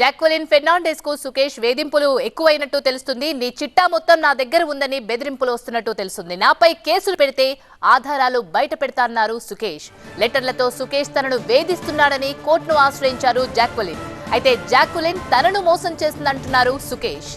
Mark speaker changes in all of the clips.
Speaker 1: Jacqueline ఫెర్నాండెస్కు Sukesh వేధింపులు ఎక్కువైనట్టు తెలుస్తుంది. నీ చిట్టా మొత్తం నా దగ్గర ఉందని బెదిరింపులు వస్తున్నట్టు తెలుస్తుంది. నాపై కేసులు పెడితే ఆధారాలు బయట పెడతాన్నారు సుకేష్. లెటర్లతో సుకేష్ తనను వేధిస్తున్నాడని కోర్టును ఆశ్రయించారు జాక్వెలిన్. అయితే జాక్వెలిన్ తనను మోసం చేసిందంటున్నారు సుకేష్.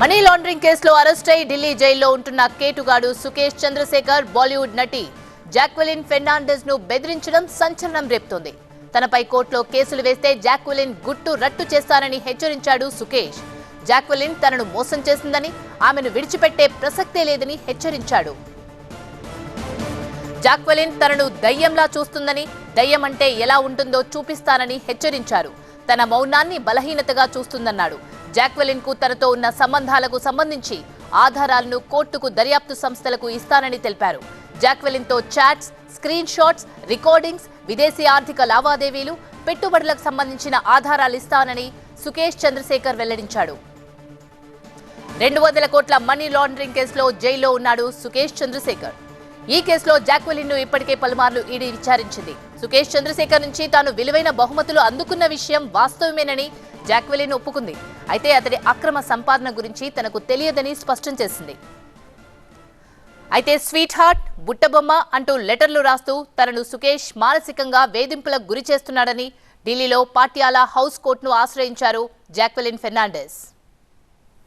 Speaker 1: మనీ లాండరింగ్ కేసులో అరెస్ట్ అయి ఢిల్లీ జైల్లో ఉంటున్న కేటుగాడు సుకేష్ చంద్రశేఖర్ బాలీవుడ్ నటి. జాక్వెలిన్ ఫెర్నాండెస్ను బెదిరించడం సంచలనం రేపుతోంది. తనపై కోర్టులో కేసులు వేస్తే జాక్వెలిన్ గుట్టు రట్టు చేస్తానని హెచ్చరించాడు సుకేష్. జాక్వెలిన్ తనను మోసం చేసిందని ఆమెను విడిచిపెట్టే ప్రసక్తే లేదని హెచ్చరించాడు. జాక్వెలిన్ తనను దయ్యంలా చూస్తుందని దయ్యం అంటే ఎలా ఉంటుందో చూపిస్తానని హెచ్చరించారు. తన మౌనాన్ని బలహీనతగా చూస్తుందన్నాడు. జాక్వెలిన్కు తనతో ఉన్న సంబంధాలకు సంబంధించి ఆధారాలను కోర్టుకు దర్యాప్తు సంస్థలకు ఇస్తానని తెలిపారు. జాక్వెలిన్తో చాట్స్ స్క్రీన్ షాట్స్ రికార్డింగ్స్ విదేశీ ఆర్థిక లావాదేవీలు పెట్టుబడులకు సంబంధించిన ఆధారాలు ఇస్తానని సుకేష్ చంద్రశేఖర్ వెల్లడించాడు. రెండు వందల కోట్ల మనీ లాండరింగ్ కేసులో జైల్లో ఉన్నాడు సుకేష్ చంద్రశేఖర్. ఈ కేసులో జాక్వెలిన్ను ఇప్పటికే పలుమార్లు ఈడీ విచారించింది. సుకేష్ చంద్రశేఖర్ నుంచి తాను విలువైన బహుమతులు అందుకున్న విషయం వాస్తవమేనని జాక్వెలిన్ ఒప్పుకుంది. అయితే అతడి అక్రమ సంపాదన గురించి తనకు తెలియదని స్పష్టం చేసింది. అయితే స్వీట్ హార్ట్ బుట్టబొమ్మ అంటూ లెటర్లు రాస్తూ తనను సుకేష్ మానసికంగా వేధింపులకు గురి చేస్తున్నాడని ఢిల్లీలో పాటియాలా హౌస్ కోర్టును ఆశ్రయించారు జాక్వెలిన్ ఫెర్నాండెస్.